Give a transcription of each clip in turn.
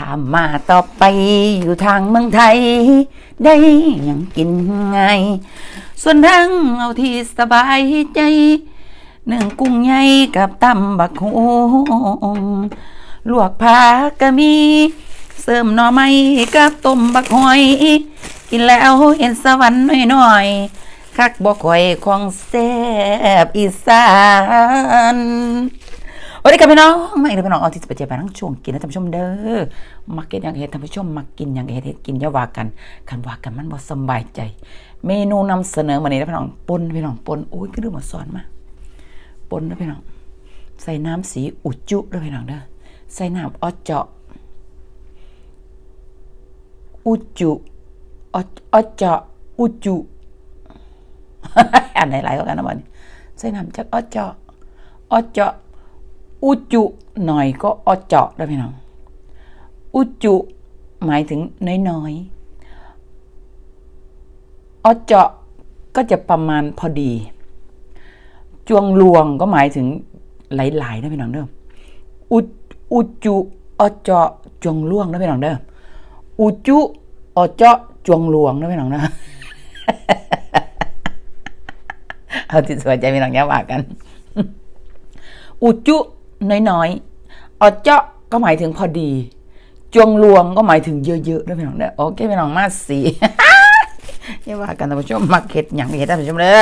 ถามมาต่อไปอยู่ทางเมืองไทย ได้ยังกินไง ส่วนทั้งเอาที่สบายใจหนึ่งกุ้งใหญ่กับตำบักฮงลวกผักก็มี เสริมหน่อไม้กับต้มบักหอย กินแล้วเห็นสวรรค์หน่อยๆคักบ่ค่อยของแซ่บอีสาน สวัสดีครับพี่น้องมาอีกแล้วพี่น้องเอาที่ไปเจอไปทั้งช่วงกินนะท่านผู้ชมเด้อมักกินอย่างเฮ็ดท่านผู้ชมมักกินอย่างเฮ็ดเฮ็ดกินยาวากันคันวากันมันบ่สบายใจ เมนูนำเสนอมานี้นะพี่น้องปนพี่น้องปนโอ้ยคือเรื่องมาสอนมาปนนะพี่น้อง ใส่น้ำสีอุจจุด้วยพี่น้องเด้อใส่น้ำออเจาะอุจจุออเจาะอุจจุอันไหนหลายกว่ากันนะบอลใส่น้ำจากออเจาะออเจาะ อุจุหน่อยก็อเจาะได้พี่น้อง อุจุหมายถึงน้อยๆออเจาะก็จะประมาณพอดี จวงลวงก็หมายถึงหลายๆนะพี่น้องเด้ออุจอุจุอเจาะจวงลวงนะพี่น้องเด้ออุจุอเจาะจวงลวงนะพี่น้องนะเอาที่สวยใจพี่น้องอย่าว่ากันอุจุ น้อยๆออเจาะก็หมายถึงพอดี จวงลวงก็หมายถึงเยอะๆนะพี่น้องเด้อโอเคพี่น้องมาสีอย่าว่ากันท่านผู้ชมมาเข็ดอย่างนี้ท่านผู้ชมเด้อ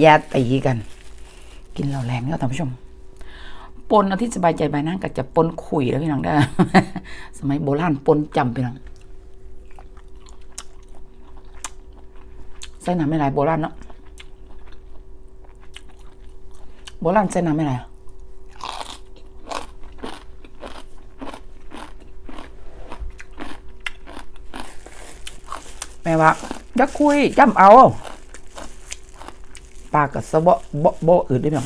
อย่าตีกัน กินเราแรงนี่ท่านผู้ชมปนเอาที่สบายใจไปนั่งก็จะปนขุยแล้วพี่น้องเด้อสมัยโบราณปนจำพี่น้องใส่น้ำไม่ไหลายโบราณเนาะโบราณใส่น้ำไม่ไหลา แม่ว่าอย่าคุยจำเอา ปากกับสะบะบ่บ่อืดได้ไหม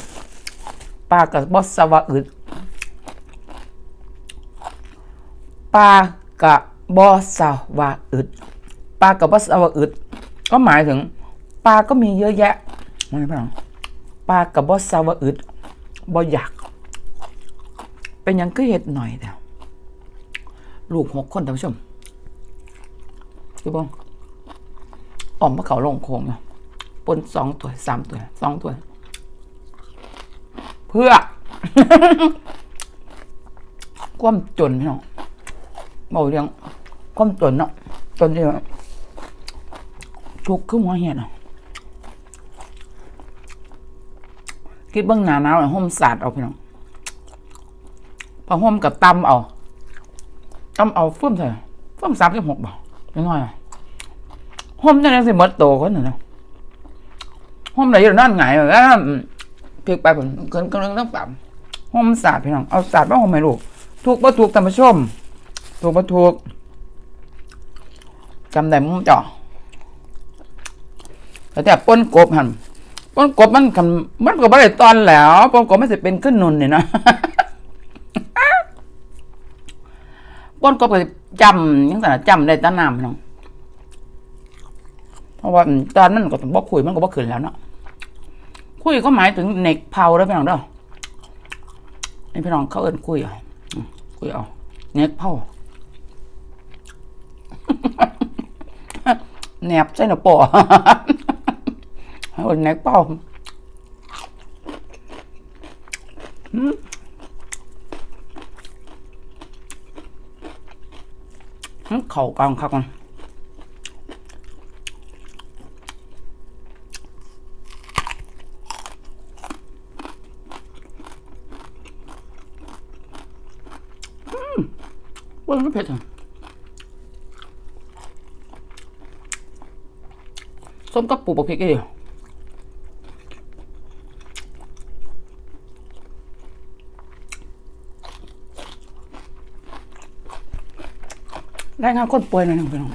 ปากกับบ่สวะอืดปลากับบอสวาอึดปลากับบอสวาอึดก็หมายถึงปลาก็มีเยอะแยะไม่ใช่ปลากับบอสาวาอึดบออยาก เป็นยังก็เห็ดหน่อยแต่ลูกหกคนท่านผู้ชมคือบ้อง อ่อมมะเขาลงโคงอยู่ปนสองตัวสามตัวสองตัว เพื่อความจนพี่น้องบอกเรื่องความจนเนาะจนที่ว่าทุกข์ขึ้นหัวเหียดอะคิดเบื้องหน้าหนาวห่มสาดเอาพี่น้องพอห่มกับตำเอาตำเอาเฟื่อมใส่เฟื่อมสามสิบหกบาทน้อยๆ ห่มจะได้สิมดโตคนหนึ่งนะห่มไหนอยู่นั่นไงแล้วพลิกไปผมเกินกำลังต้องปรับห่มสาดพี่น้องเอาสาดมาห่มให้ลูกถูกบ่ถูกตามผู้ชมถูกบ่ถูกจำได้มุมจ่อแต่แต่ป้นกบหันป้นกบมันกันมันก็บ่ได้ตอนแล้วป้นกบไมันสิเป็นขึ้นนุนเนี่นะป้นกบก็จำยังสั่นจำได้แตาน้ำพี่น้อง เพราะว่าตอนนั้นก็ต้องบอกคุยมันก็บอกขึ้นแล้วเนาะคุยก็หมายถึงเน็กเผาแล้วพี่น้องเด้อนี่พี่น้องเขาเอิ้นคุยเอาอืมคุยเอาเน็กเผาแนบใส่หน้าปอเอาแนกเป้าอืมเข่ากลางครับกันอืม ว่ามันเผ็ดอะส้มกับปูปลาพริกเดียวรายงานคนป่วยหน่อยนึงพี่น้อง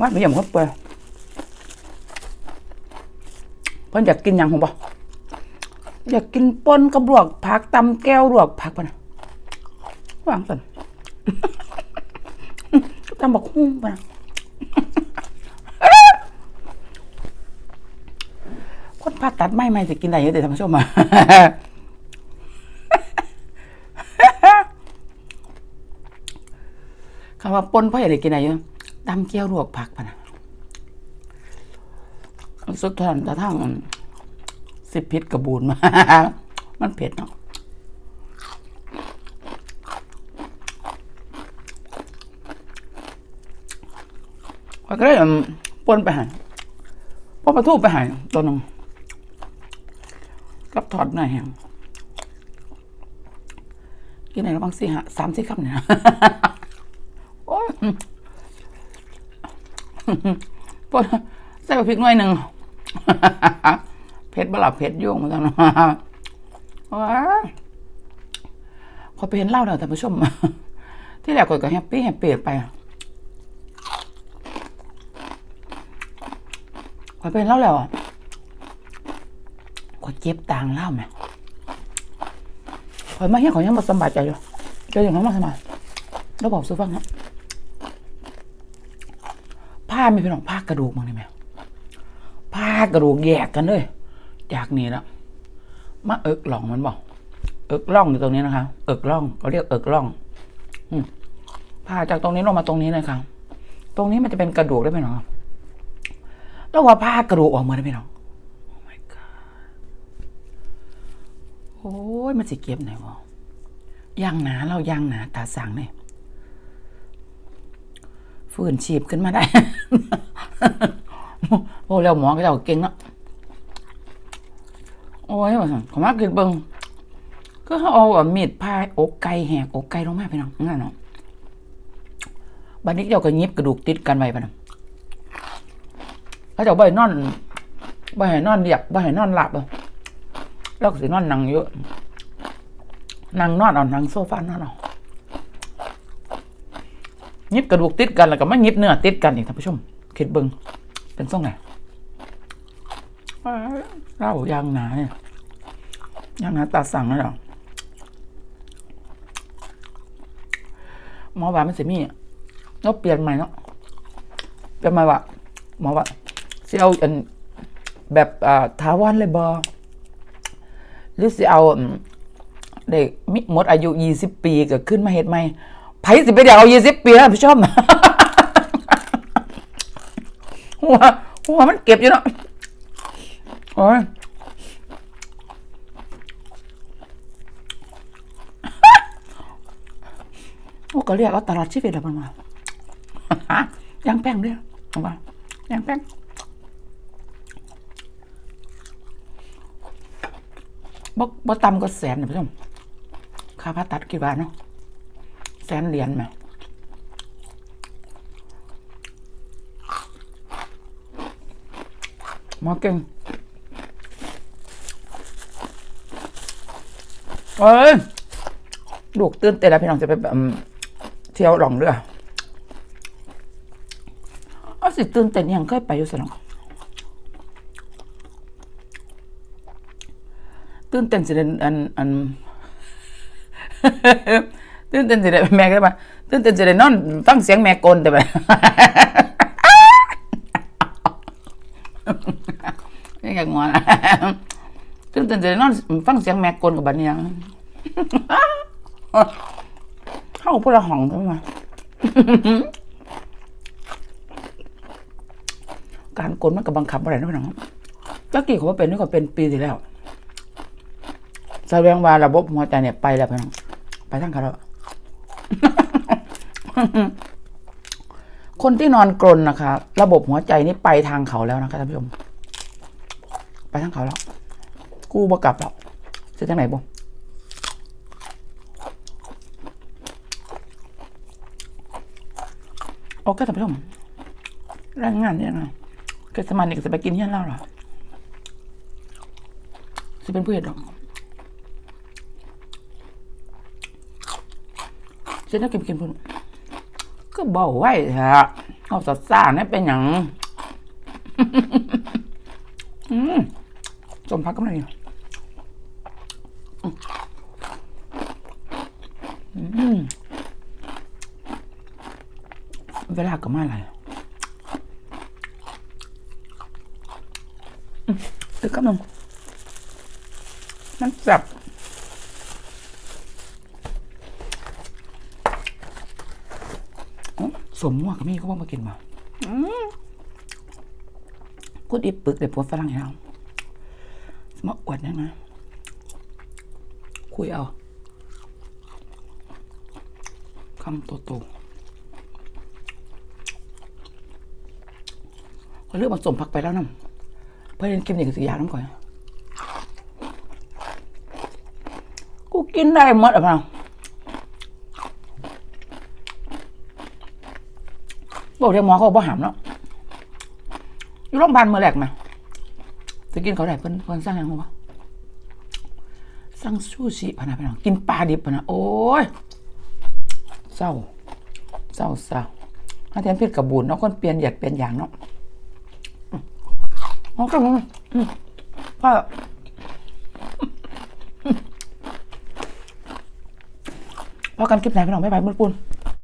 วัดไปเยี่ยมคนป่วยเพิ่นอยากกินหยังผมบ่อยากกินป่นกับลวกผักตำแก้วลวกผักปะนะวางสัน ตำบักหุ่งปนะคนผ่าตัดไม่ไม่จะกินอะไรเยอะแต่ท่านผู้ชมมาคำว่าปนเพ่ออยากได้กินอะไรอยู่ตำเกี๊ยวลวกผักพะนะสุดทานแต่ทั้งสิบพิษกระบูนมา มันเผ็ดเนาะ อยก็เลยอืมปนไปหาพอปลาทูไปหาตัวหนึงกับทอดหน่อยแห้งกินไหนระบางสี่หะสามสี่คำเนี่ยโอ้ยปนใส่กระพริกหน่อยหนึ่งเผ็ดบลับเผ็ดยุ่งมาแล้วนะว้าพอไปเห็นเหล่าแล้วท่านผู้ชมที่แรกก่อยก็แฮปปี้แฮปปี้ไป พอไปเห็นเล่าแล้วอะก็เจ็บต่างเล่าไหมข่อยมาเฮียข่อยยังบ่สบายใจอยู่เจออย่างนั้นมาสบายแล้วบอกซื้อฟังนะผ้ามีพี่น้องผ้ากระดูกมั้งได้ไหมผ้ากระดูกแยกกันเลยจากนี้แล้วมาเอิกหล่องมันบอกเอิกล่องอยู่ตรงนี้นะคะเอิกล่องเขาเรียกเอิกล่อง อืผ่าจากตรงนี้ลงมาตรงนี้เลยค่ะตรงนี้มันจะเป็นกระดูกได้ไหมน้อ แล้วว่าผ้ากระดูกออกมาได้ไหมน้อง oh my god โอ้ยมันสิเก็บไหนวะย่างหนาเราย่างหนาตาสั่งเนี่ยฟื้นชีพขึ้นมาได้ โอ้แล้วหมอก็จะเก่งเนาะโอ้ยว่าซั่นขอมากินเบิงก็เขาอาอะมีดพายอกไก่แหกอกไก่ลงมาพี่น้องงั้นเนาะบัดนี้เจ้าก็ยิบกระดูกติดกันไว้ปน้อง เขาจ้าบ่ให้นอนบ่ให้นอนเรียบบ่ให้นอนหลับแล้วก็สินอนนั่งอยู่นั่งนอนเอานั่งโซฟานอนเอายิบกระดูกติดกันแล้วก็ไมายิบเนื้อติดกันอีกท่านผู้ชมคิดเบิงเป็นทรงไหนเล่ายางหนาเนี่ยยางหนาตาสั่งนั่นหรอหมอว่ามันสิมีเราเปลี่ยนใหม่เนาะเปลี่ยนใหม่ว่าหมอว่า สิเอาอันแบบอ่าถาวรเลยบอหรือสิเอาเด็กมิหมดอายุยี่สิบปีก็ขึ้นมาเฮ็ดใหมไผสิไปเดี๋ยวเอายี่สิบปีแล้วพี่ชมหัวหัวมันเก็บอยู่เนาะโอ้ยโอ้ก็เรียกว่าตลอดชีวิตแล้วมันมายังแป้งเรียกผมว่ายังแป้ง บ่บ่ต่ำก็แสนนะพี่ชมค่าผ่าตัดกี่บาทเนาะแสนเหรียญไหมหมอเก่งเอ้ยลูกตื่นเต้นแล้วพี่น้องจะไปแบบเที่ยวหลองเรือเอาสิตื่นเต้นยังเคยไปอยู่สนอง ตื่นเต้นสิเดอันอันตื่นเต้นสิเดแม่ก็ได้ปะตื่นเต้นสิเดนอนฟังเสียงแม่กลนแต่แบบนี่อยางงอนตื่นเต้นสิเดนอนฟังเสียงแม่กลนกับบัดนี้ยเข้าพวกละห้องทั้งมการกลมันกับบังคับอะไรนะพี่น้องตะกี้เขาว่าเป็นนี่ก็เป็นปีที่แล้ว แสดงว่าระบบหัวใจเนี่ยไปแล้วพี่น้องไปทั้งเขาแล้วคนที่นอนกรนนะคะ ระบบหัวใจนี่ไปทางเขาแล้วนะคะท่านผู้ชม ไปทางเขาแล้ว กูบ่กลับแล้วจะทางไหนบ่โอเคท่านผู้ชมแรงงานเนี่ยนะเกิดสมานิกจะไปกินเฮี้ยนเล้าหรอจะเป็นผู้เหตุดอ กฉันน่ากินกินพุ่นก็บอกไว้เถอะเอาสัตว์ซ่านี่เป็นอย่างอืมจมพักก็ไม่ดีอืมเวลาก็มาอะไรตึกกับนมมันจับ สมมั่วก็มีก็ว่ามากินมากูดิบปึกเดี๋ยวพวกฝรั่งให้เรามาอวดได้ไหมคุยเอาคำโตโตๆเขาเลือกมาสมพักไปแล้วนะเพื่อนกินอย่างสียาน้ำก่อน กูกินได้หมดอะพ่อ บอกเรียกหมอเขาบอกว่หามเนาะอยู่โรงพยาบาลเมื่อแรกมาจะกินเขาได้เพิ่นเพิ่นสร้างยังไงวะสร้างซูชิพนะพี่น้องกินปลาดิบพนะโอ้ยเศร้าเศร้าเศร้าอาเทียนพิษกับบุญเนาะคนเปลี่ยนหยัดเปลี่ยนอย่างเนาะมเอาก็มาอืมพ่อพ่อกันคลิปไหนพี่น้องไม่ไปมุดปุ่น